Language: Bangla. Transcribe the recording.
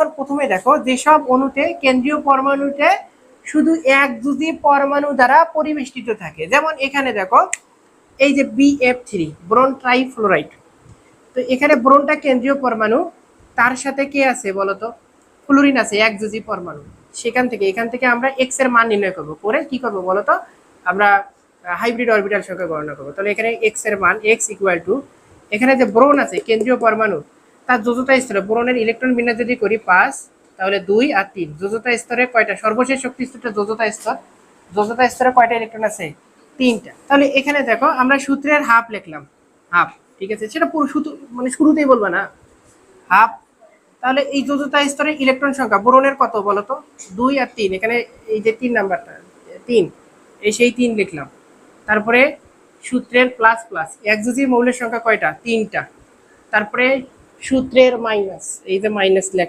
এখন প্রথমে দেখো যেসব অণুতে, কেন্দ্রীয় পরমাণুতে শুধু এক দুটি পরমাণু দ্বারা পরিবেষ্টিত থাকে। যেমন এখানে দেখো, এই যে বিএফ থ্রি ব্রোন ট্রাইফ্লোরাইড। তো এখানে ব্রোনটা কেন্দ্রীয় পরমাণু, তার সাথে কে আছে বলতো? ফ্লোরিন আছে, এক দুজি পরমাণু। সেখান থেকে, এখান থেকে আমরা এক্সের মান নির্ণয় করব। করে কি করব বলতো? আমরা হাইব্রিড অরবিটাল সংখ্যা গণনা করব। তাহলে এখানে এক্সের মান এক্স ইকুয়াল টু এখানে যে ব্রোন আছে, কেন্দ্রীয় পরমাণু তার যোজতা স্তরে, ব্রোনের ইলেকট্রন বিন্যাস যদি করি পাঁচ, তাহলে দুই আর তিন। যোজতা স্তরে কয়টা? সর্বশেষ শক্তি স্তরটা যোজতা স্তর? যোজতা স্তরে কয়টা ইলেকট্রন আছে? তিনটা। তাহলে এখানে দেখো, আমরা সূত্রের হাফ লিখলাম। হাফ ঠিক আছে? সেটা পুরো সূত্র মানে শুরুতেই বলব না। হাফ তাহলে এই যোজতা স্তরে ইলেকট্রন সংখ্যা, বোরনের কত বলতো দুই আর তিন। এখানে এই যে তিন নাম্বারটা, তিন, এই সেই তিন লিখলাম। তারপরে সূত্রের প্লাস প্লাস এক একযোজী মৌলের সংখ্যা কয়টা? তিনটা। তারপরে সূত্রের মাইনাস এই যে মাইনাস লিখলাম